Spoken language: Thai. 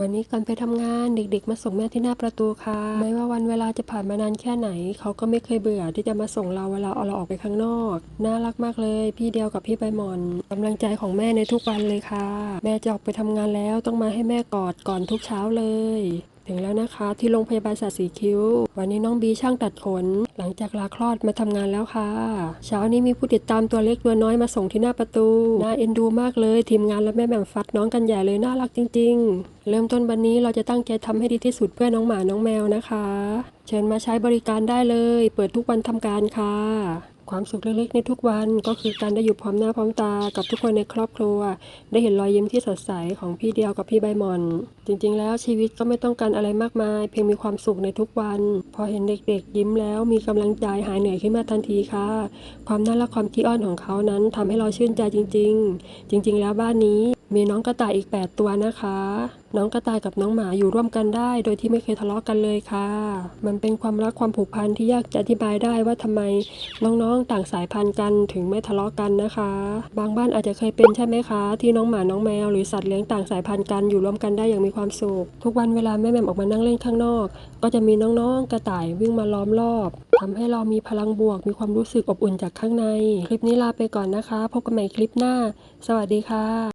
วันนี้ก่อนไปทำงานเด็กๆ มาส่งแม่ที่หน้าประตูค่ะ ไม่ว่าวันเวลาจะผ่านมานานแค่ไหน เขาก็ไม่เคยเบื่อที่จะมาส่งเราเวลาเอาเราออกไปข้างนอก น่ารักมากเลย พี่เดียวกับพี่ใบหมอนกำลังใจของแม่ในทุกวันเลยค่ะ แม่จะออกไปทำงานแล้วต้องมาให้แม่กอดก่อนทุกเช้าเลย ถึงแล้วนะคะที่โรงพยาบาลสัตว์สีคิ้ว วันนี้น้องบีช่างตัดขน หลังจากลาคลอดมาทำงานแล้วค่ะ เช้านี้มีผู้ติดตามตัวเล็กตัวน้อยมาส่งที่หน้าประตู น่าเอ็นดูมากเลยทีมงานและแม่แหม่มฟัดน้องกันใหญ่เลยน่ารักจริง ๆ เริ่มต้นวันนี้เราจะตั้งใจทำให้ดีที่สุดเพื่อน้องหมาน้องแมวนะคะ เชิญมาใช้บริการได้เลย เปิดทุกวันทำการค่ะ ความสุขเล็กๆในทุกวันก็คือการได้อยู่พร้อมหน้าพร้อมตากับทุกคนในครอบครัว ได้เห็นรอยยิ้มที่สดใสของพี่เดียวกับพี่ใบหมอน จริงๆ แล้วชีวิตก็ไม่ต้องการอะไรมากมาย เพียงมีความสุขในทุกวัน พอเห็นเด็กๆ ยิ้มแล้วมีกำลังใจหายเหนื่อยขึ้นมาทันทีค่ะ ความน่ารักความขี้อ้อนของเขานั้นทำให้เราชื่นใจจริง ๆ จริง ๆ แล้วบ้านนี้ มีน้องกระต่ายอีก 8 ตัวนะคะ น้องกระต่ายกับน้องหมาอยู่ร่วมกันได้ โดยที่ไม่เคยทะเลาะกันเลยค่ะ มันเป็นความรักความผูกพันที่ยากจะอธิบายได้ว่าทำไมน้องๆต่างสายพันธุ์กันถึงไม่ทะเลาะกันนะคะ บางบ้านอาจจะเคยเป็นใช่ไหมคะ ที่น้องหมาน้องแมวหรือสัตว์เลี้ยงต่างสายพันธุ์กันอยู่ร่วมกันได้อย่างมีความสุขทุกวันเวลาแม่แม่มออกมานั่งเล่นข้างนอก ก็จะมีน้องๆกระต่ายวิ่งมาล้อมรอบทำให้เรามีพลังบวก มีความรู้สึกอบอุ่นจากข้างใน คลิปนี้ลาไปก่อนนะคะ พบกันใหม่คลิปหน้า สวัสดีค่ะ